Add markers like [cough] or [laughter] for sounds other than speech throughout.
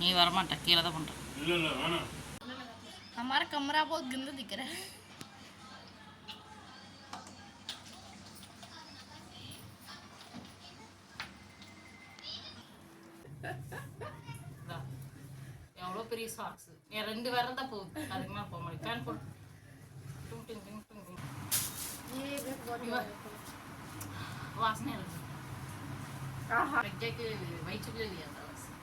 நீ வரமாட்ட கீழே தான் பண்ணுற இல்ல இல்ல வேணாம் हमारा कमरा बहुत गंदा दिख रहा है எவ்வளோ பெரிய சாக்ஸ் என் ரெண்டு விரல் தான் போகுது அதுக்கு மேலே போக முடியும் ஃபேன் போட்டு டும் டிங் டிங் டிங் டிங். ये देख बहुत இவ வாசனை இருக்கு பிரக்யாக்கு வயிற்றுக்குள்ளே இல்லையா அந்த வாசனை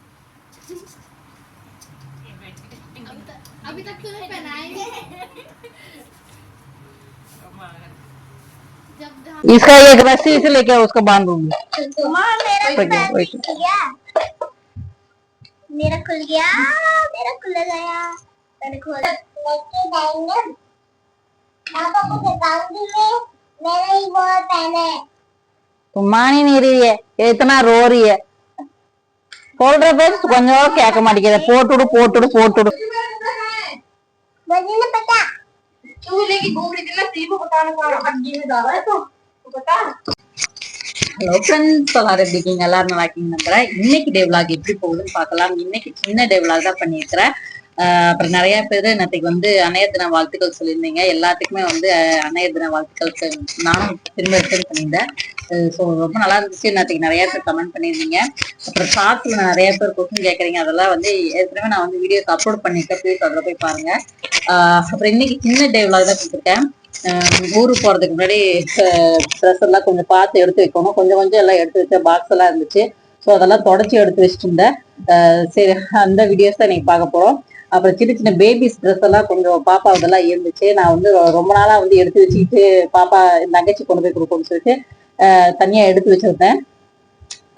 अभी तक क्यों नहीं इसका एक रस्सी इसे लेके उसको बाँध दूँगी। मेरा खुल गया। मेरा खुल गया मेरा तो मान ही नहीं रही है ये इतना रो रही है। சொல்ற பேச்சு கொஞ்சம் கேட்க மாட்டேங்குது. போட்டுடு போட்டுடு போட்டுடு ஹலோ ஃப்ரெண்ட்ஸ் எல்லாரும் எப்படி இருக்கீங்க? எல்லாரும் நல்லா இருக்கீங்க நம்புறேன். இன்னைக்கு டேவ்லாக் எப்படி போகுதுன்னு பாக்கலாம் இன்னைக்கு சின்ன டேவ்லாக் தான் பண்ணியிருக்கிறேன். அப்புறம் நிறைய பேர் நேற்றுக்கு வந்து அணைய தின வாழ்த்துக்கள் சொல்லியிருந்தீங்க. எல்லாத்துக்குமே வந்து அணைய தின வாழ்த்துக்கள் நானும் திரும்ப ரிட்டர்ன் பண்ணியிருந்தேன். ஸோ ரொம்ப நல்லா இருந்துச்சு நேற்றுக்கு நிறைய பேர் கமெண்ட் பண்ணியிருந்தீங்க. அப்புறம் ஷார்ட்ஸ்ல நிறைய பேர் கொஸ்டின் கேட்குறீங்க. அதெல்லாம் வந்து ஏற்கனவே நான் வந்து வீடியோஸ் அப்லோட் பண்ணியிருக்கேன். ப்ளீஸ் அதில் போய் பாருங்க. அப்புறம் இன்னைக்கு சின்ன டே தான் கொடுத்துருக்கேன். ஊருக்கு போகிறதுக்கு முன்னாடி ட்ரெஸ் எல்லாம் கொஞ்சம் பார்த்து எடுத்து வைக்கணும். கொஞ்சம் கொஞ்சம் எல்லாம் எடுத்து வச்ச பாக்ஸ் எல்லாம் இருந்துச்சு. ஸோ அதெல்லாம் தொடச்சி எடுத்து வச்சுட்டு இருந்தேன் சரி அந்த வீடியோஸ் தான் நீங்கள் பார்க்க போகிறோம் அப்புறம் சின்ன சின்ன பேபிஸ் ட்ரெஸ் எல்லாம் கொஞ்சம் பாப்பா இதெல்லாம் இருந்துச்சு. நான் வந்து ரொம்ப நாளாக வந்து எடுத்து வச்சுக்கிட்டு பாப்பா என் தங்கச்சி கொண்டு போய் கொடுக்கணும்னு சொல்லிட்டு தனியா எடுத்து வச்சிருந்தேன்.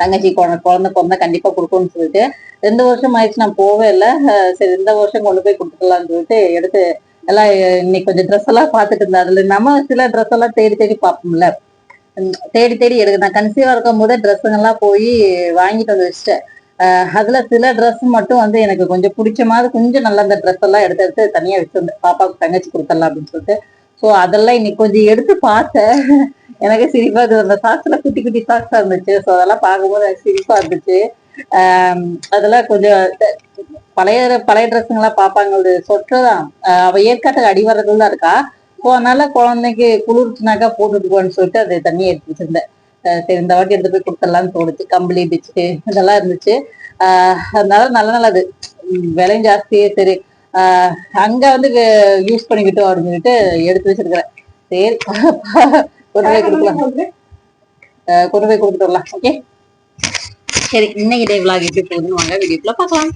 தங்கச்சி குழந்தை குழந்தை பிறந்தா கண்டிப்பா கொடுக்கணும்னு சொல்லிட்டு ரெண்டு வருஷம் ஆயிடுச்சு நான் போவே இல்லை. சரி இந்த வருஷம் கொண்டு போய் கொடுத்துக்கலாம்னு சொல்லிட்டு எடுத்து எல்லாம் இன்னைக்கு கொஞ்சம் ட்ரெஸ் எல்லாம் பார்த்துட்டு இருந்தேன். அதுல நம்ம சில ட்ரெஸ் எல்லாம் தேடி தேடி பார்ப்போம்ல. தேடி தேடி எடுக்க நான் கன்சீவா இருக்கும் போதே ட்ரெஸ்ஸுங்கெல்லாம் போய் வாங்கிட்டு வந்து வச்சுட்டேன். அதுல சில ட்ரெஸ் மட்டும் வந்து எனக்கு கொஞ்சம் பிடிச்ச மாதிரி கொஞ்சம் நல்லா அந்த ட்ரெஸ் எல்லாம் எடுத்து எடுத்து தனியா வச்சிருந்தேன். பாப்பாவுக்கு தங்கச்சி கொடுத்துடலாம் அப்படின்னு சொல்லிட்டு. ஸோ அதெல்லாம் இன்னைக்கு கொஞ்சம் எடுத்து பார்த்தேன். எனக்கு சிரிப்பா இருந்தது. அந்த சாக்ஸ்ல குட்டி குட்டி சாக்ஸா இருந்துச்சு. ஸோ அதெல்லாம் பார்க்கும்போது எனக்கு சிரிப்பா இருந்துச்சு. ஆஹ் அதெல்லாம் கொஞ்சம் பழைய பழைய பழைய ட்ரெஸ்ஸுங்கெல்லாம் பார்ப்பாங்க சொற்றதான் அவ ஏற்காட்டுக்கு அடி வர்றதுல தான் இருக்கா. ஸோ அதனால குழந்தைக்கு குளிர்ச்சினாக்கா போட்டுட்டு போன்னு சொல்லிட்டு அதை தண்ணியை எடுத்து வச்சிருந்தேன். சரி இந்த வாட்டி எடுத்து போய் கொடுத்துடலாம்னு தோணுச்சு. கம்பளி பிச்சு இதெல்லாம் இருந்துச்சு. ஆஹ் அதனால நல்ல நல்லது விலையும் ஜாஸ்தியே சரி. ஆஹ் அங்க வந்து யூஸ் பண்ணிக்கிட்டோம் அப்படின்னு சொல்லிட்டு எடுத்து வச்சிருக்கிறேன். சரி. கொண்டு போய் கொடுக்கலாம் போய் கொடுத்துட்டு வரலாம் ஓகே சரி இன்னைக்கு டே vlog எப்படி போகுதுன்னு வாங்க. வீடியோக்குள்ள பார்க்கலாம்.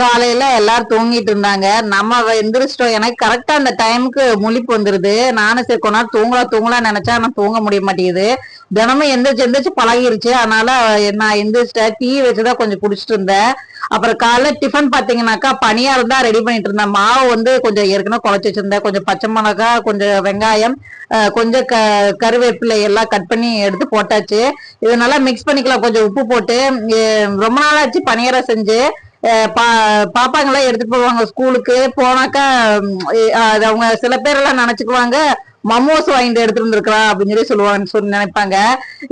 காலையில எல்லாரும் தூங்கிட்டு இருந்தாங்க. நம்ம எந்திரிச்சிட்டோம். எனக்கு கரெக்டா அந்த டைமுக்கு முழிப்பு வந்துருது. நானும் சரி கொஞ்ச நேரம் தூங்கலாம் தூங்கலாம் நினைச்சா ஆனா தூங்க முடிய மாட்டேங்குது. தினமும் எந்திரிச்சு எந்திரிச்சு பழகிருச்சு. அதனால நான் எந்திரிச்சிட்டேன். டீ வச்சுதான் கொஞ்சம் குடிச்சிட்டு இருந்தேன். அப்புறம் காலைல டிஃபன் பாத்தீங்கன்னாக்கா பனியா இருந்தா ரெடி பண்ணிட்டு இருந்தேன். மாவு வந்து கொஞ்சம் ஏற்கனவே குழச்சி வச்சிருந்தேன். கொஞ்சம் பச்சை மிளகாய் கொஞ்சம் வெங்காயம் கொஞ்சம் க கருவேப்பிலை எல்லாம் கட் பண்ணி எடுத்து போட்டாச்சு. இது நல்லா மிக்ஸ் பண்ணிக்கலாம். கொஞ்சம் உப்பு போட்டு ரொம்ப நாளாச்சு பனியாரம் செஞ்சு. பா பாப்பாங்கெல்லாம் எடுத்துட்டு போவாங்க ஸ்கூலுக்கு. போனாக்கா அது அவங்க சில பேர் எல்லாம் நினைச்சுக்குவாங்க மமோஸ் வாங்கிட்டு எடுத்துட்டு வந்திருக்கிறா அப்படின்னு சொல்லி சொல்லுவாங்க சொல்லி நினைப்பாங்க.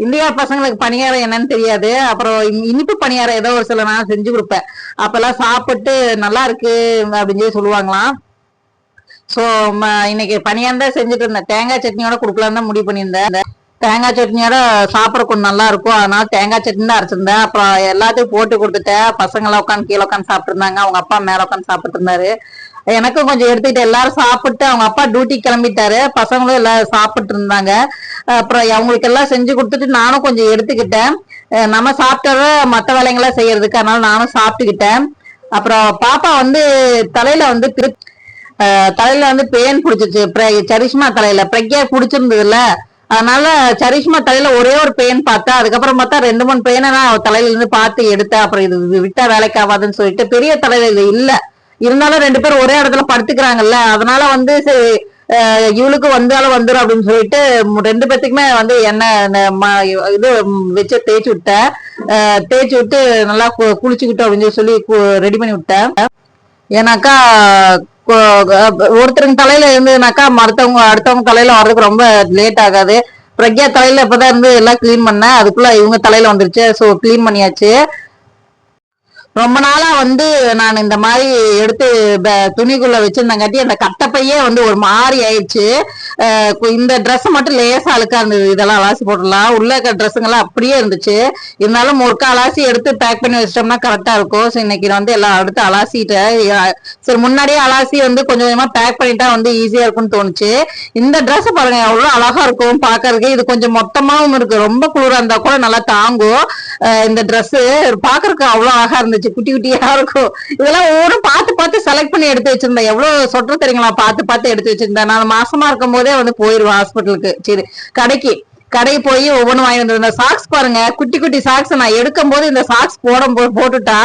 இந்தியா பசங்களுக்கு பணியாரம் என்னன்னு தெரியாது. அப்புறம் இனிப்பு பணியாரம் ஏதோ ஒரு சில நான் செஞ்சு கொடுப்பேன். அப்பெல்லாம் சாப்பிட்டு நல்லா இருக்கு அப்படின்னு சொல்லி சொல்லுவாங்களாம். சோ இன்னைக்கு பணியாரம் தான் செஞ்சுட்டு இருந்தேன். தேங்காய் சட்னியோட கொடுக்கலான்னு தான் முடிவு பண்ணியிருந்தேன். தேங்காய் சட்னியோட சாப்பிட கொஞ்சம் நல்லா இருக்கும். அதனால தேங்காய் சட்னி தான் அரைச்சிருந்தேன். அப்புறம் எல்லாத்தையும் போட்டு கொடுத்துட்டேன் பசங்க உட்காந்து கீழே உட்காந்து சாப்பிட்டுருந்தாங்க. அவங்க அப்பா மேல உட்காந்து சாப்பிட்டு இருந்தாரு. எனக்கும் கொஞ்சம் எடுத்துக்கிட்டு எல்லாரும் சாப்பிட்டு அவங்க அப்பா டியூட்டி கிளம்பிட்டாரு. பசங்களும் எல்லாரும் சாப்பிட்டு இருந்தாங்க. அப்புறம் அவங்களுக்கு எல்லாம் செஞ்சு கொடுத்துட்டு நானும் கொஞ்சம் எடுத்துக்கிட்டேன். நம்ம சாப்பிட்டத மற்ற வேலைங்களாம் செய்யறதுக்கு அதனால நானும் சாப்பிட்டுக்கிட்டேன். அப்புறம் பாப்பா வந்து தலையில வந்து திரு தலையில வந்து பேன் பிடிச்சிச்சு. சரிஷ்மா தலையில. பிரக்யா பிடிச்சிருந்ததுல அதனால சரிஷ்மா தலையில ஒரே ஒரு பெயின் பார்த்தா அதுக்கப்புறம் பார்த்தா ரெண்டு மூணு பெயினை நான் அவ தலையில இருந்து பார்த்து எடுத்தேன் அப்புறம் இது இது விட்டா வேலைக்கு ஆகாதுன்னு சொல்லிட்டு பெரிய தலையில இது இல்ல. இருந்தாலும் ரெண்டு பேரும் ஒரே இடத்துல படுத்துக்கிறாங்கல்ல அதனால வந்து சரி இவளுக்கு வந்தாலும் வந்துடும் அப்படின்னு சொல்லிட்டு மு- ரெண்டு பேத்துக்குமே வந்து எண்ணெய் இது வச்சு தேய்ச்சி விட்டேன் தேய்ச்சி விட்டு நல்லா கு- குளிச்சுக்கிட்டோம் அப்படின்னு சொல்லி ரெடி பண்ணி விட்டேன் ஏன்னாக்கா ஒருத்தருங்க தலையில இருந்ததுனாக்கா மறுத்தவங்க அடுத்தவங்க தலையில வர்றதுக்கு ரொம்ப லேட் ஆகாது. பிரக்யா தலையில இப்பதான் இருந்து எல்லாம் கிளீன் பண்ணேன். அதுக்குள்ள இவங்க தலையில வந்துருச்சு. ஸோ கிளீன் பண்ணியாச்சு. ரொம்ப நாளா வந்து நான் இந்த மாதிரி எடுத்து துணிக்குள்ள வச்சிருந்தங்காட்டி அந்த கட்டப்பையே வந்து ஒரு மாதிரி ஆயிடுச்சு. இந்த ட்ரெஸ் மட்டும் லேசா அழுக்கா இருந்தது. இதெல்லாம் அலாசி போட்டுடலாம். உள்ள இருக்க ட்ரெஸ்ஸுங்கெல்லாம் அப்படியே இருந்துச்சு. இருந்தாலும் ஒரு அலாசி எடுத்து பேக் பண்ணி வச்சிட்டோம்னா கரெக்டா இருக்கும். ஸோ இன்னைக்கு வந்து எல்லாம் எடுத்து அலாசிட்டேன். சரி முன்னாடியே அலாசி வந்து கொஞ்சம் கொஞ்சமா பேக் பண்ணிட்டா வந்து ஈஸியா இருக்கும்னு தோணுச்சு. இந்த ட்ரெஸ் பாருங்க எவ்வளவு அழகா இருக்கும் பாக்குறதுக்கு. இது கொஞ்சம் மொத்தமாவும் இருக்கு. ரொம்ப குளிரா இருந்தா கூட நல்லா தாங்கும். இந்த ட்ரெஸ் பாக்குறதுக்கு அவ்வளவு அழகா இருந்துச்சு. குட்டி குட்டியா இருக்கும். இதெல்லாம் ஒவ்வொன்றும் பார்த்து பார்த்து செலக்ட் பண்ணி எடுத்து வச்சிருந்தேன். எவ்வளவு சொட்டு தெரியுங்களா? பார்த்து பார்த்து எடுத்து வச்சிருந்தேன். நான் மாசமா இருக்கும் போதே வந்து போயிருவேன் ஹாஸ்பிட்டலுக்கு சரி கடைக்கு. கடைக்கு போய் ஒவ்வொன்றும் வாங்கி வந்திருந்தேன் சாக்ஸ் பாருங்க குட்டி குட்டி சாக்ஸ் நான் எடுக்கும் போது இந்த சாக்ஸ் போடும் போட்டுட்டா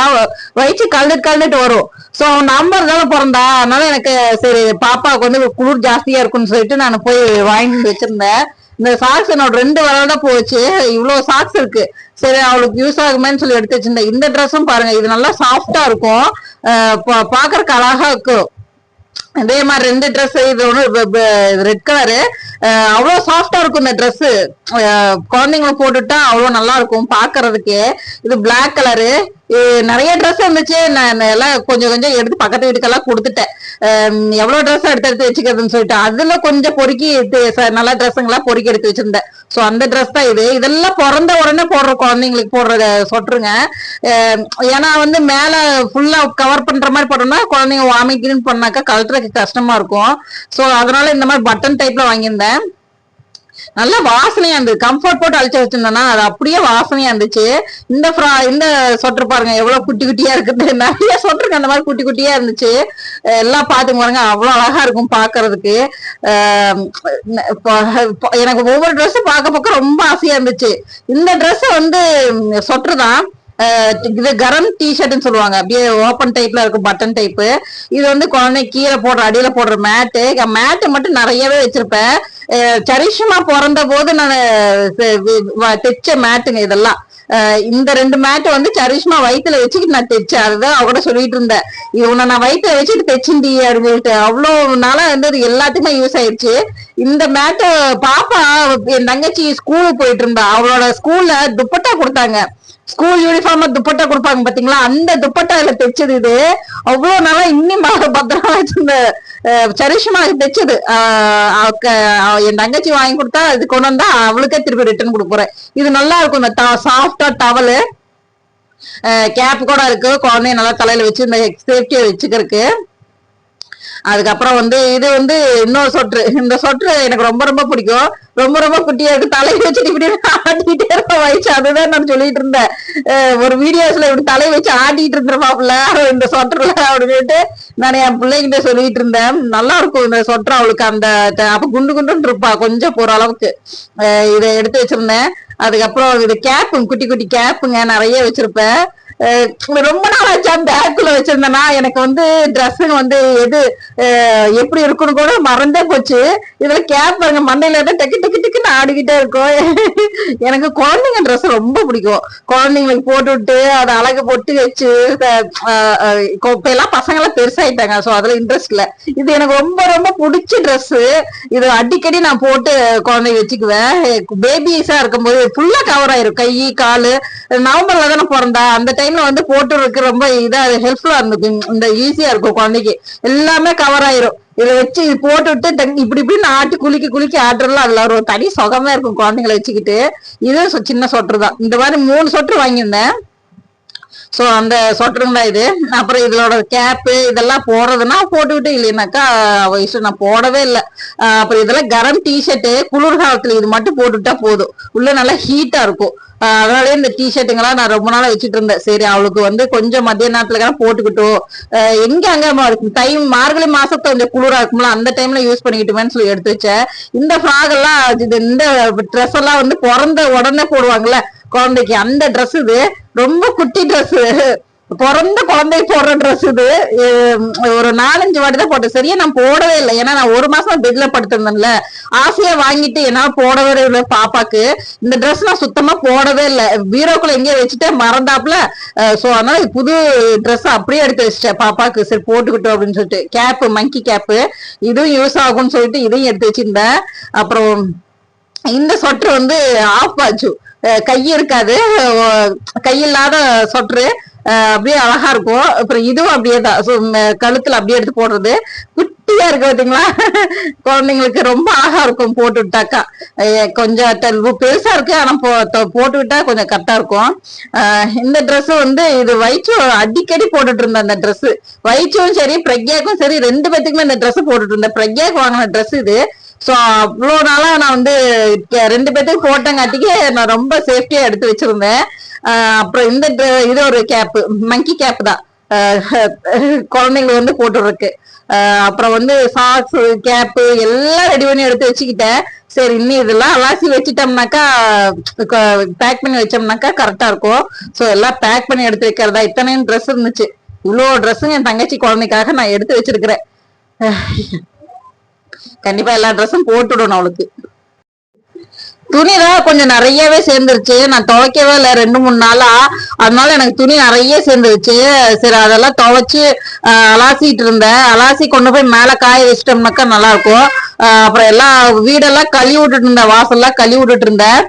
வயிற்று கழுந்துட்டு கழுந்துட்டு வரும். சோ நம்பர் தானே பிறந்தா? அதனால எனக்கு சரி பாப்பாவுக்கு வந்து குளிர் ஜாஸ்தியா இருக்கும்னு சொல்லிட்டு நான் போய் வாங்கி வச்சிருந்தேன். இந்த சாக்ஸ் என்னோட ரெண்டு வரல போச்சு. இவ்வளவு சாக்ஸ் இருக்கு. சரி அவளுக்கு யூஸ் ஆகுமேன்னு சொல்லி எடுத்து வச்சிருந்தேன். இந்த ட்ரெஸ்ஸும் பாருங்க இது நல்லா சாஃப்டா இருக்கும். பா- பாக்குறதுக்கு அழகா இருக்கும். அதே மாதிரி ரெண்டு ட்ரெஸ் இது ஒன்று ரெட் கலரு அவ்வளோ சாஃப்டா இருக்கும் இந்த ட்ரெஸ் குழந்தைங்களுக்கு போட்டுட்டா அவ்வளோ நல்லா இருக்கும் பாக்குறதுக்கு. இது பிளாக் கலரு நிறைய ட்ரெஸ் இருந்துச்சு. நான் எல்லாம் கொஞ்சம் கொஞ்சம் எடுத்து பக்கத்து வீட்டுக்கெல்லாம் கொடுத்துட்டேன். எவ்வளோ ட்ரெஸ் எடுத்து எடுத்து வச்சுக்கிறதுன்னு சொல்லிட்டு அதுல கொஞ்சம் பொறுக்கி ச- நல்ல ட்ரெஸ்ஸுங்களா பொறுக்கி எடுத்து வச்சிருந்தேன். ஸோ அந்த ட்ரெஸ் தான் இது. இதெல்லாம் பிறந்த உடனே போடுற குழந்தைங்களுக்கு போடுற சொட்டுருங்க. ஏன்னா வந்து மேலே ஃபுல்லா கவர் பண்ற மாதிரி போட்டோம்னா குழந்தைங்க வாமிட்டிங் பண்ணாக்கா எனக்கு கஷ்டமா இருக்கும். சோ அதனால இந்த மாதிரி பட்டன் டைப்ல வாங்கியிருந்தேன். நல்ல வாசனையா இருந்தது. கம்ஃபர்ட் போட்டு அழிச்சு வச்சிருந்தேன்னா அது அப்படியே வாசனையா இருந்துச்சு. இந்த ஃப்ரா இந்த சொட்டர் பாருங்க எவ்வளவு குட்டி குட்டியா இருக்குது. நிறைய சொட்டருக்கு அந்த மாதிரி குட்டி குட்டியா இருந்துச்சு. எல்லாம் பாத்துங்க பாருங்க அவ்வளவு அழகா இருக்கும் பாக்குறதுக்கு. இப்போ- எனக்கு ஒவ்வொரு ட்ரெஸ்ஸும் பார்க்க பார்க்க ரொம்ப ஆசையா இருந்துச்சு. இந்த ட்ரெஸ் வந்து சொட்டர் தான். இது கரம் டிஷர்ட்னு சொல்லுவாங்க. அப்படியே ஓப்பன் டைப்ல இருக்கும் பட்டன் டைப்பு இது வந்து குழந்தை கீழே போடுற அடியில போடுற மேட்டு மேட்டு மட்டும் நிறையவே வச்சிருப்பேன். சரிஷமா பிறந்த போது நான் தைச்ச மேட்டுங்க இதெல்லாம். இந்த ரெண்டு மேட்டை வந்து சரிஷ்மா வயிற்றுல வச்சுக்கிட்டு நான் தைச்சேன். அதுதான் அவ கூட சொல்லிட்டு இருந்தேன். இவனை நான் வயிற்றுல வச்சுட்டு தைச்சிண்டி அப்படின்னு சொல்லிட்டு. அவ்வளோ நாளா வந்து அது எல்லாத்துக்குமே யூஸ் ஆயிடுச்சு இந்த மேட்டை பாப்பா என் தங்கச்சி ஸ்கூலுக்கு போயிட்டு இருந்தா. அவளோட ஸ்கூல்ல துப்பட்டா கொடுத்தாங்க. ஸ்கூல் யூனிஃபார்ம் துப்பட்டா கொடுப்பாங்க பாத்தீங்களா? அந்த துப்பட்டால தைச்சது இது. அவ்வளவு நாளா இன்னும் பத்திரமா வச்சிருந்த சரிஷமா தைச்சது. என் தங்கச்சி வாங்கி கொடுத்தா இது கொண்டு வந்தா அவளுக்கே திருப்பி ரிட்டர்ன் கொடுக்குறேன் இது நல்லா இருக்கும். இந்த சாஃப்டா டவலு கேப் கூட இருக்கு. குழந்தைய நல்லா தலையில வச்சு இந்த சேஃப்டியை வச்சுக்கிறதுக்கு. அதுக்கப்புறம் வந்து இது வந்து இன்னொரு சொட்ரு இந்த சொட்ரு எனக்கு ரொம்ப ரொம்ப பிடிக்கும். ரொம்ப ரொம்ப குட்டியா இருக்கு. தலையை வச்சுட்டு இப்படி ஆட்டிக்கிட்டே இருப்ப வயசு அதுதான் நான் சொல்லிட்டு இருந்தேன். ஒரு வீடியோஸ்ல இப்படி தலையை வச்சு ஆட்டிட்டு இருந்திருப்பாப்புல. இந்த சொட்டர்ல அப்படின்னு சொல்லிட்டு நான் என் பிள்ளைங்கிட்ட சொல்லிட்டு இருந்தேன். நல்லா இருக்கும் இந்த சொட்டர் அவளுக்கு. அந்த அப்ப குண்டு குண்டுன்னு இருப்பா. கொஞ்சம் போற அளவுக்கு. இதை எடுத்து வச்சிருந்தேன். அதுக்கப்புறம் இது கேப்புங்க குட்டி குட்டி கேப்புங்க. நிறைய வச்சிருப்பேன். ரொம்ப நாள் ஆச்சு அந்த பேக்குள்ள வச்சிருந்தேன்னா எனக்கு வந்து ட்ரெஸ்ஸுங்க வந்து எது எப்படி இருக்குன்னு கூட மறந்தே போச்சு. இதுல கேப் பாருங்க மண்டையில தான் டக்கு டக்கு டக்குன்னு ஆடிக்கிட்டே இருக்கும். எனக்கு குழந்தைங்க ட்ரெஸ் ரொம்ப பிடிக்கும். குழந்தைங்களுக்கு போட்டு விட்டு அதை அழகு பொட்டு வச்சு அஹ் எல்லாம் பசங்களாம் பெருசாயிட்டாங்க ஸோ அதுல இன்ட்ரெஸ்ட் இல்ல. இது எனக்கு ரொம்ப ரொம்ப பிடிச்ச ட்ரெஸ் இது அடிக்கடி நான் போட்டு குழந்தைங்க வச்சுக்குவேன். பேபிஸா இருக்கும்போது ஃபுல்லா கவர் ஆயிரும். கை காலு நவம்பர்ல தானே பிறந்தா. அந்த டைம் டைம்ல வந்து போட்டுறதுக்கு ரொம்ப இதா ஹெல்ப்ஃபுல்லா இருந்தது. இந்த ஈஸியா இருக்கும் குழந்தைக்கு. எல்லாமே கவர் ஆயிரும். இதை வச்சு இது போட்டு விட்டு இப்படி இப்படின்னு ஆட்டி குளிக்க குளிக்க ஆட்டுறலாம் அதுல ஒரு தனி சுகமா இருக்கும் குழந்தைங்களை வச்சுக்கிட்டு. இது சின்ன சொட்டு தான் இந்த மாதிரி மூணு சொட்டு வாங்கியிருந்தேன். ஸோ அந்த சொட்டருங்க இது அப்புறம் இதோட கேப்பு இதெல்லாம் போடுறதுன்னா போட்டுக்கிட்டு இல்லைனாக்கா அவ இஷ்டம் நான் போடவே இல்லை. அப்புறம் இதெல்லாம் கரம் டிஷர்ட்டு குளிர்காலத்தில் இது மட்டும் போட்டுக்கிட்டா போதும். உள்ள நல்லா ஹீட்டாக இருக்கும். அதனாலே இந்த டிஷர்ட்டுங்கெல்லாம் நான் ரொம்ப நாளாக வச்சுட்டு இருந்தேன். சரி அவளுக்கு வந்து கொஞ்சம் மதிய நேரத்துலக்கெல்லாம் போட்டுக்கிட்டோம். எங்கே எங்க இருக்கும் டைம் மார்கழி மாதத்தை கொஞ்சம் குளிரா இருக்கும்ல அந்த டைம்ல யூஸ் பண்ணிக்கிட்டுமேன்னு சொல்லி எடுத்து வச்சேன். இந்த ஃப்ராக் எல்லாம் இது இந்த ட்ரெஸ் எல்லாம் வந்து பிறந்த உடனே போடுவாங்கல்ல குழந்தைக்கு அந்த ட்ரெஸ் இது ரொம்ப குட்டி ட்ரெஸ் பிறந்த குழந்தை போடுற ட்ரெஸ் இது. ஒரு நாலஞ்சு வாட்டி தான் போட்டேன். சரியா நான் போடவே இல்லை. ஏன்னா நான் ஒரு மாசம் பெட்ல படுத்திருந்தேன்ல. ஆசையா வாங்கிட்டு என்னால போடவே இல்லை பாப்பாக்கு இந்த ட்ரெஸ் நான் சுத்தமா போடவே இல்லை. பீரோக்குள்ள எங்கேயோ வச்சுட்டு மறந்தாப்புல. சோ அதனால புது ட்ரெஸ் அப்படியே எடுத்து வச்சிட்டேன். பாப்பாக்கு சரி போட்டுக்கிட்டோம் அப்படின்னு சொல்லிட்டு. கேப்பு மங்கி கேப்பு இதுவும் யூஸ் ஆகும்னு சொல்லிட்டு இதையும் எடுத்து வச்சிருந்தேன். அப்புறம் இந்த சொட்டர் வந்து ஆஃப் ஆச்சு. கை இருக்காது. கை இல்லாத சொட்டரு அப்படியே அழகா இருக்கும். அப்புறம் இதுவும் அப்படியே தான். கழுத்துல அப்படியே எடுத்து போடுறது. குட்டியா இருக்கு பாத்தீங்களா? குழந்தைங்களுக்கு ரொம்ப அழகா இருக்கும் போட்டு விட்டாக்கா. கொஞ்சம் பெருசா இருக்கு. ஆனா போ- போட்டு விட்டா கொஞ்சம் கரெக்டா இருக்கும். இந்த ட்ரெஸ் வந்து இது வயிற்று அடிக்கடி போட்டுட்டு இருந்தேன் அந்த ட்ரெஸ் வயிற்றும் சரி பிரக்யாக்கும் சரி ரெண்டு பேத்துக்குமே இந்த ட்ரெஸ் போட்டுட்டு இருந்தேன். பிரக்யாக்கு வாங்கின ட்ரெஸ் இது. சோ அவ்வளோ நாளா நான் வந்து ரெண்டு பேத்துக்கு போட்டங்காட்டிக்கு நான் ரொம்ப சேஃப்டியா எடுத்து வச்சிருந்தேன். அப்புறம் இந்த இது ஒரு கேப் மங்கி கேப் தான். குழந்தைங்களுக்கு வந்து போட்டுருக்கு அப்புறம் வந்து சாக்ஸ் கேப்பு எல்லாம் ரெடி பண்ணி எடுத்து வச்சுக்கிட்டேன். சரி இன்னும் இதெல்லாம் அலாசி வச்சுட்டோம்னாக்கா பேக் பண்ணி வச்சோம்னாக்கா கரெக்டா இருக்கும். சோ எல்லாம் பேக் பண்ணி எடுத்து வைக்கிறதா இத்தனையும் ட்ரெஸ் இருந்துச்சு. இவ்வளோ ட்ரெஸ்ஸும் என் தங்கச்சி குழந்தைக்காக நான் எடுத்து வச்சிருக்கிறேன். கண்டிப்பா எல்லா ட்ரெஸ்ஸும் போட்டுடணும் அவளுக்கு. துணிதான் கொஞ்சம் நிறையவே சேர்ந்துருச்சு. நான் துவைக்கவே இல்லை ரெண்டு மூணு நாளா. அதனால எனக்கு துணி நிறைய சேர்ந்துருச்சு. சரி அதெல்லாம் துவைச்சு அலாசிட்டு இருந்தேன். அலாசி கொண்டு போய் மேல காய வச்சிட்டோம்னாக்கா நல்லா இருக்கும் அப்புறம் எல்லாம் வீடெல்லாம் கழுவி விட்டுட்டு இருந்தேன். வாசல்லாம் கழுவி விட்டுட்டு இருந்தேன்.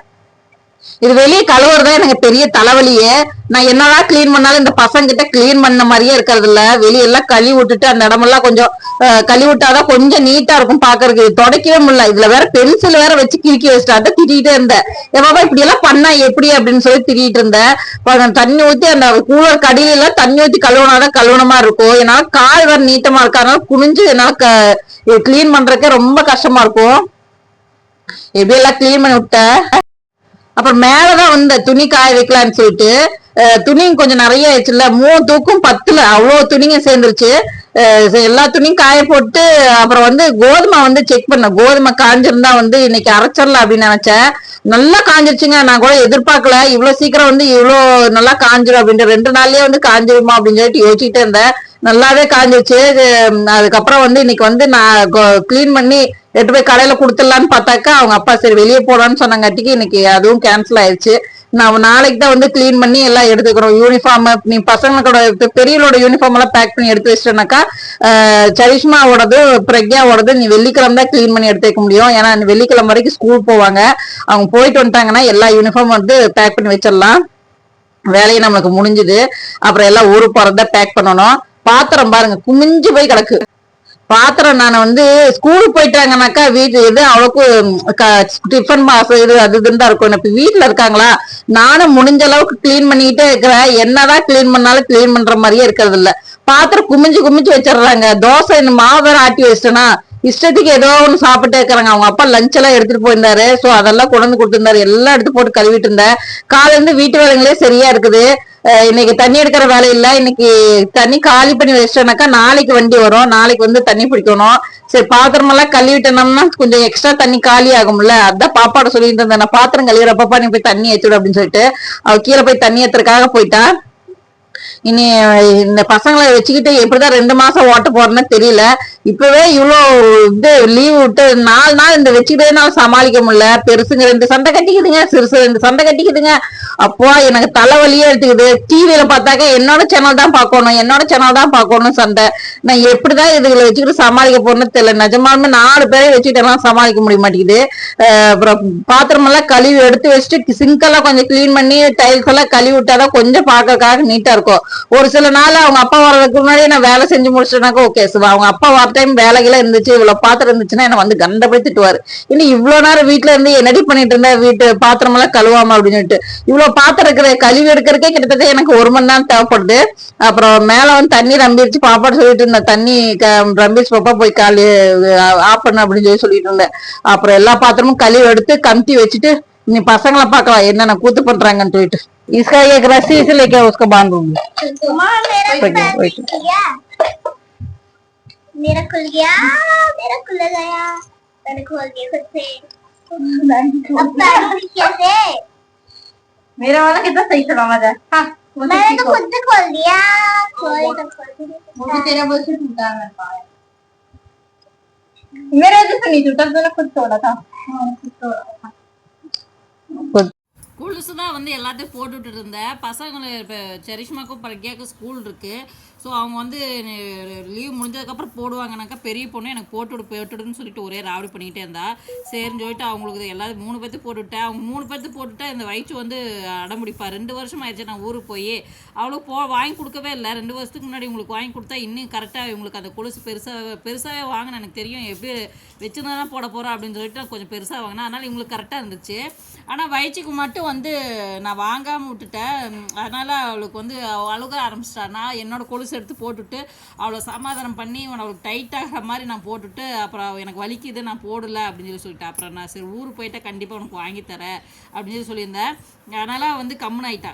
இது வெளியே கழுவுறதா எனக்கு பெரிய தலைவலியே. நான் என்னதான் கிளீன் பண்ணாலும் இந்த பசங்க கிட்ட கிளீன் பண்ண மாதிரியே இருக்கிறது இல்ல வெளியெல்லாம் கழுவி விட்டுட்டு அந்த இடமெல்லாம் கொஞ்சம் கழுவி விட்டாதான் கொஞ்சம் நீட்டா இருக்கும் பாக்குறதுக்கு இது துடைக்கவே முடியல. இதுல வேற பென்சில் வேற வச்சு கிறுக்கி வச்சுட்டு அதை திட்டிகிட்டே இருந்தேன். எவ்வளவு இப்படி எல்லாம் பண்ணா எப்படி? அப்படின்னு சொல்லி திட்டிட்டு இருந்தேன். தண்ணி ஊத்தி அந்த கூலர் கடியில எல்லாம் தண்ணி ஊத்தி கழுவுனாதான் கழுவுனமா இருக்கும். என்னால கால் வேற நீட்டமா இருக்கு. அதனால குனிஞ்சு என்னால கிளீன் பண்றதுக்கே ரொம்ப கஷ்டமா இருக்கும். எப்படி எல்லாம் கிளீன் பண்ணி விட்டேன்? அப்புறம் மேலதான் வந்து துணி காய வைக்கலாம்னு சொல்லிட்டு துணியும் கொஞ்சம் நிறைய ஆயிடுச்சுல மூணு தூக்கும் பத்துல. அவ்வளவு துணிங்க சேர்ந்துருச்சு. எல்லா துணியும் காய போட்டு அப்புறம் வந்து கோதுமை வந்து செக் பண்ண கோதுமை காஞ்சிருந்தா வந்து இன்னைக்கு அரைச்சிடலாம் அப்படின்னு நினைச்சேன். நல்லா காஞ்சிருச்சுங்க. நான் கூட எதிர்பார்க்கல. இவ்வளவு சீக்கிரம் வந்து இவ்வளோ நல்லா காஞ்சிரும் அப்படின்ட்டு. ரெண்டு நாள்லயே வந்து காஞ்சிருமா அப்படின்னு சொல்லிட்டு யோசிச்சுட்டே இருந்தேன். நல்லாவே காஞ்சிச்சு அதுக்கப்புறம் வந்து இன்னைக்கு வந்து நான் க்ளீன் பண்ணி எட்டு போய் கடையில கொடுத்துடலான்னு பார்த்தாக்கா அவங்க அப்பா சரி வெளியே போடான்னு சொன்னங்காட்டிக்கு இன்னைக்கு அதுவும் கேன்சல் ஆயிடுச்சு நான் நாளைக்கு தான் வந்து க்ளீன் பண்ணி எல்லாம் எடுத்துக்கிறோம். யூனிஃபார்ம் நீ பசங்களோட பெரியவளோட யூனிஃபார்ம் எல்லாம் பேக் பண்ணி எடுத்து வச்சிட்டேனாக்கா சரிஷ்மாவோடது பிரக்யாவோடது நீ வெள்ளிக்கிழமை தான் க்ளீன் பண்ணி எடுத்து வைக்க முடியும். ஏன்னா வெள்ளிக்கிழமை வரைக்கும் ஸ்கூல் போவாங்க. அவங்க போயிட்டு வந்துட்டாங்கன்னா எல்லா யூனிஃபார்ம் வந்து பேக் பண்ணி வச்சிடலாம். வேலையும் நம்மளுக்கு முடிஞ்சுது. அப்புறம் எல்லாம் ஊருக்கு போறத பேக் பண்ணணும். பாத்திரம் பாருங்க குமிஞ்சு போய் கிடக்கு. பாத்திரம் நான் வந்து ஸ்கூலுக்கு போயிட்டாங்கனாக்கா வீட்டு இது அவளுக்கு டிஃபன் பாஸ் இது அது இதுன்னு தான் இருக்கும். இப்ப வீட்டுல இருக்காங்களா? நானும் முடிஞ்ச அளவுக்கு கிளீன் பண்ணிக்கிட்டே இருக்கிறேன். என்னதான் கிளீன் பண்ணாலும் கிளீன் பண்ற மாதிரியே இருக்கிறது இல்ல. பாத்திரம் குமிஞ்சு குமிஞ்சு வச்சிடுறாங்க. தோசை மாவு வேற ஆட்டி வச்சிட்டேன்னா இஷ்டத்துக்கு ஏதோ ஒன்று சாப்பிட்டே இருக்கிறாங்க. அவங்க அப்பா லஞ்ச் எல்லாம் எடுத்துட்டு போயிருந்தாரு. ஸோ அதெல்லாம் கொண்டு வந்து எல்லாம் எடுத்து போட்டு கழுவிட்டு இருந்தேன். காலையில வீட்டு வேலைங்களே சரியா இருக்குது. இன்னைக்கு தண்ணி எடுக்கிற வேலை இல்லை. இன்னைக்கு தண்ணி காலி பண்ணி வச்சிட்டோம்னாக்கா நாளைக்கு வண்டி வரும். நாளைக்கு வந்து தண்ணி பிடிக்கணும். சரி பாத்திரம் எல்லாம் கழுவிட்டோம்னா கொஞ்சம் எக்ஸ்ட்ரா தண்ணி காலி ஆகும்ல. அதான் பாப்பாட சொல்லிட்டு இருந்தேன். நான் பாத்திரம் கழுவுறப்பப்பா நீ போய் தண்ணி ஏற்றிவிடு அப்படின்னு சொல்லிட்டு. அவ கீழே போய் தண்ணி ஏத்துறதுக்காக போயிட்டா. இனி இந்த பசங்களை வச்சுக்கிட்டு எப்படிதான் ரெண்டு மாசம் ஓட்ட போறேன்னு தெரியல. இப்பவே இவ்வளோ இது லீவ் விட்டு நாலு நாள் இந்த வச்சுக்கிட்டே சமாளிக்க முடியல. பெருசுங்க ரெண்டு சண்டை கட்டிக்குதுங்க சிறுசு ரெண்டு சண்டை கட்டிக்குதுங்க. அப்போ எனக்கு தலைவலியே எடுத்துக்குது. டிவியில பார்த்தாக்க என்னோட சேனல் தான் பார்க்கணும் என்னோட சேனல் தான் பார்க்கணும் சண்டை. நான் எப்படிதான் இதுகளை வச்சுக்கிட்டு சமாளிக்க போறேன்னு தெரியல. நிஜமாலுமே நாலு பேரை வச்சுக்கிட்டு எல்லாம் சமாளிக்க முடிய மாட்டேங்குது. அப்புறம் பாத்திரம் எல்லாம் கழுவி எடுத்து வச்சுட்டு சிங்க் கொஞ்சம் க்ளீன் பண்ணி டைல்ஸ் எல்லாம் கழுவி விட்டாதான் கொஞ்சம் பார்க்கறதுக்காக நீட்டா இருக்கும். ஒரு சில நாள் அவங்க அப்பா வர்றதுக்கு முன்னாடியே நான் வேலை செஞ்சு முடிச்சிட்டேனாக்கா ஓகே சிவா அவங்க அப்பா வர டைம் வேலைகளை இருந்துச்சு இவ்வளவு பாத்திரம் இருந்துச்சுன்னா என்ன வந்து கண்டபடி திட்டுவாரு. இன்னும் இவ்வளவு நேரம் வீட்டுல இருந்து என்னடி பண்ணிட்டு இருந்த? வீட்டு பாத்திரம் எல்லாம் கழுவாம? அப்படின்னு சொல்லிட்டு. இவ்வளவு பாத்திரம் இருக்கிற கழுவி எடுக்கிறதுக்கே கிட்டத்தட்ட எனக்கு ஒரு மணி நேரம் தேவைப்படுது. அப்புறம் மேல வந்து தண்ணி ரம்பிடுச்சு பாப்பாடு சொல்லிட்டு இருந்தேன் தண்ணி க- பாப்பா போய் காலி ஆப் பண்ண அப்படின்னு சொல்லி சொல்லிட்டு இருந்தேன். அப்புறம் எல்லா பாத்திரமும் கழுவி எடுத்து கமுத்தி வச்சுட்டு நீ பசங்களை பார்க்கலாம் என்னென்ன கூத்து பண்றாங்கன்னு சொல்லிட்டு इसका एक रस्सी से लेके उसको बांध दूंगी माँ मेरा Wait, पैर wait. खुल गया मेरा खुल गया मेरा खुल गया मैंने खोल दिया खुद से अब पैर भी कैसे मेरा वाला कितना सही चला है हाँ वो मैंने तो खुद से खोल दिया खोल तो खोल दिया वो भी तेरा बोल से टूटा है मेरे पाया मेरे वजह से नहीं टूटा तूने खुद तोड़ा था हाँ खुद तोड़ा था School குழுசு தான் வந்து எல்லாத்தையும் போட்டுட்டு இருந்தேன் பசங்களை இப்போ செரிஷ்மாக்கும் பிரக்யாக்கும் ஸ்கூல் இருக்குது ஸோ அவங்க வந்து லீவ் முடிஞ்சதுக்கப்புறம் போடுவாங்கனாக்கா பெரிய பொண்ணு எனக்கு போட்டுவிடு போட்டுடுன்னு சொல்லிட்டு ஒரே ராவடி பண்ணிக்கிட்டே இருந்தா. சரின்னு சொல்லிட்டு அவங்களுக்கு எல்லாரும் மூணு பேர்த்து போட்டுவிட்டேன். அவங்க மூணு பேர்த்து போட்டுவிட்டா இந்த வயிற்று வந்து அடம்பிடிப்பா. ரெண்டு வருஷம் ஆயிடுச்சு நான் ஊருக்கு போய். அவ்வளோ போ வாங்கி கொடுக்கவே இல்லை. ரெண்டு வருஷத்துக்கு முன்னாடி உங்களுக்கு வாங்கி கொடுத்தா இன்னும் கரெக்டாக இவங்களுக்கு அந்த கொலுசு பெருசாக பெருசாகவே வாங்கின எனக்கு தெரியும் எப்படி வச்சுருந்தா போட போகிறோம் அப்படின்னு சொல்லிட்டு நான் கொஞ்சம் பெருசாக வாங்கினேன். அதனால் இவங்களுக்கு கரெக்டாக இருந்துச்சு. ஆனால் வயிற்றுக்கு மட்டும் வந்து நான் வாங்காமல் விட்டுட்டேன். அதனால் அவளுக்கு வந்து அழுக ஆரம்பிச்சிட்டா. நான் என்னோட கொலுசு எடுத்து போட்டுட்டு அவளை சமாதானம் பண்ணி அவளுக்கு டைட்டாகிற மாதிரி நான் போட்டுட்டு அப்புறம் எனக்கு வலிக்குது நான் போடலை அப்படின்னு சொல்லி சொல்லிட்டேன் அப்புறம் நான் சரி ஊர் போயிட்டா கண்டிப்பாக உனக்கு வாங்கித்தரேன் அப்படின்னு சொல்லி சொல்லியிருந்தேன். அதனால் வந்து கம்முன்னு ஆயிட்டா.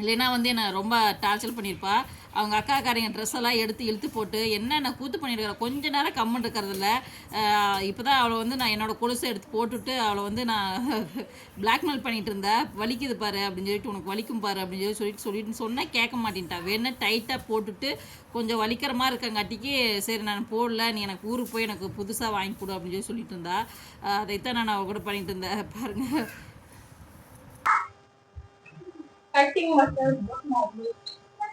இல்லைன்னா வந்து என்னை ரொம்ப டார்ச்சர் பண்ணியிருப்பா. அவங்க அக்காக்காரங்க ட்ரெஸ் எல்லாம் எடுத்து இழுத்து போட்டு என்னென்ன கூத்து பண்ணியிருக்கிறா கொஞ்ச நேரம் கம்மன் இருக்கிறதில்ல. இப்போ தான் அவளை வந்து நான் என்னோட கொலுசை எடுத்து போட்டுட்டு அவளை வந்து நான் [laughs] பிளாக்மெயில் பண்ணிட்டு இருந்தேன் வலிக்குது பாரு அப்படின்னு சொல்லிட்டு உனக்கு வலிக்கும் பாரு அப்படின்னு சொல்லி சொல்லிட்டு சொல்லிட்டு சொன்னேன் கேட்க மாட்டேன்ட்டா. வேணா டைட்டாக போட்டுட்டு கொஞ்சம் வலிக்கிற மாதிரி இருக்கங்காட்டிக்கு சரி நான் போடல. நீ எனக்கு ஊருக்கு போய் எனக்கு புதுசாக வாங்கி கொடு அப்படின்னு சொல்லி சொல்லிட்டு இருந்தா. அதைத்தான் நான் அவ கூட பண்ணிட்டு இருந்தேன். பாருங்க.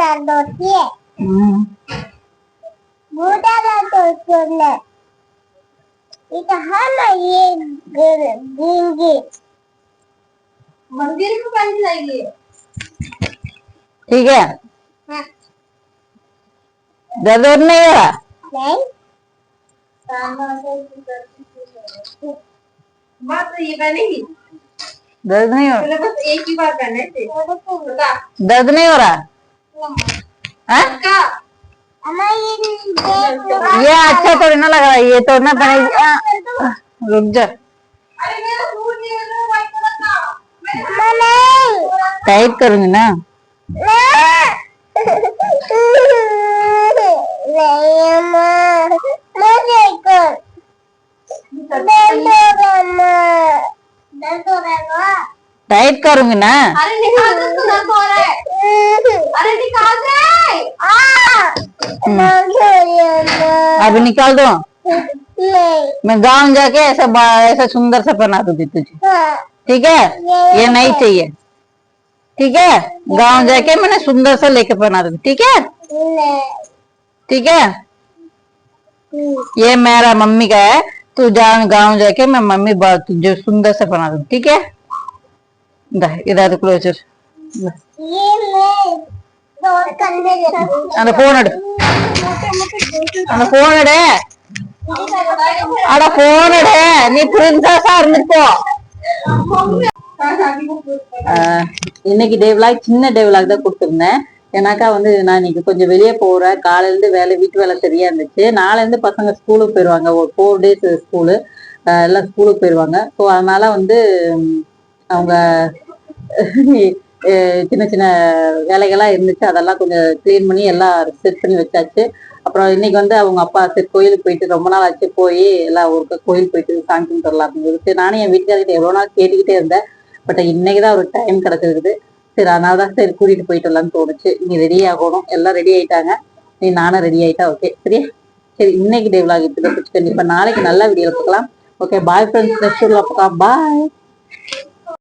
दर्द होती है। बूढ़ा दर्द होती है उन्हें ये कहा ना ये गिंगी। मंदिर में पानी जाएगी ठीक है। हाँ। दर्द और नहीं हो? रहा नहीं बात तो ये पहनेगी दर्द नहीं हो पहले बस एक ही बार थे बता दर्द नहीं हो रहा। हाँ? ये देख ये अच्छा थोड़ी ना लग रहा है ये तो ना पहने हाँ, रुक जा अरे मेरा सूट नहीं है ना व्हाइट कलर का अम्मा नहीं टाइट करूंगी ना नहीं टाइट करूँगी ना। अरे निकाल दे उसको दर्द हो रहा है अरे निकाल दे। अभी निकाल दो। नहीं मैं गाँव जाके ऐसा ऐसा सुंदर सा बना दूँगी तुझे। हाँ। ठीक है? ये नहीं चाहिए। ठीक है? गाँव जाके मैंने सुंदर सा लेके बना दूँगी। ठीक है? ठीक है? ये मेरा मम्मी का है। तू जा गाँव जाके मैं मम्मी तुझे सुंदर से बना दूँगी। ठीक है? இந்த இதை அதுக்குள்ள வச்சிரு அந்த போன் எடு. அந்த போன் எடு. அட போன் எடு. நீ பிரின்சஸா இருந்துக்கோ. இன்னைக்கு டே விளாக் சின்ன டே விளாக் தான் கொடுத்துருந்தேன். ஏன்னாக்கா வந்து நான் இன்னைக்கு கொஞ்சம் வெளியே போகிறேன் காலையிலேருந்து வேலை வீட்டு வேலை சரியா இருந்துச்சு. நாளையிலேருந்து பசங்க ஸ்கூலுக்கு போயிடுவாங்க ஒரு ஃபோர் டேஸ் ஸ்கூலு எல்லாம் ஸ்கூலுக்கு போயிடுவாங்க ஸோ அதனால வந்து அவங்க [laughs] சின்ன சின்ன வேலைகள்லாம் இருந்துச்சு. அதெல்லாம் கொஞ்சம் க்ளீன் பண்ணி எல்லாம் செட் பண்ணி வச்சாச்சு. அப்புறம் இன்னைக்கு வந்து அவங்க அப்பா சரி கோயிலுக்கு போயிட்டு ரொம்ப நாள் ஆச்சு. போய் எல்லாம் ஒரு கோயில் போயிட்டு சாமி கும்பிட்டு வரலாம் அப்படின்னு சொல்லிட்டு நானும் என் வீட்டுக்காரர்கிட்ட எவ்வளோ நாள் கேட்டுக்கிட்டே இருந்தேன். பட் இன்னைக்கு தான் ஒரு டைம் கிடச்சிருக்குது. சரி அதனால தான் சரி கூட்டிட்டு போயிட்டு வரலாம்னு தோணுச்சு. நீ ரெடி ஆகணும். எல்லாம் ரெடி ஆயிட்டாங்க. நீ நானும் ரெடி ஆயிட்டா ஓகே சரியா? சரி இன்னைக்கு டே விலாக் இப்படி கண்டிப்பா நாளைக்கு நல்ல வீடியோ பார்க்கலாம். ஓகே பாய் ஃப்ரெண்ட்ஸ் நெக்ஸ்ட் பார்க்கலாம். பாய்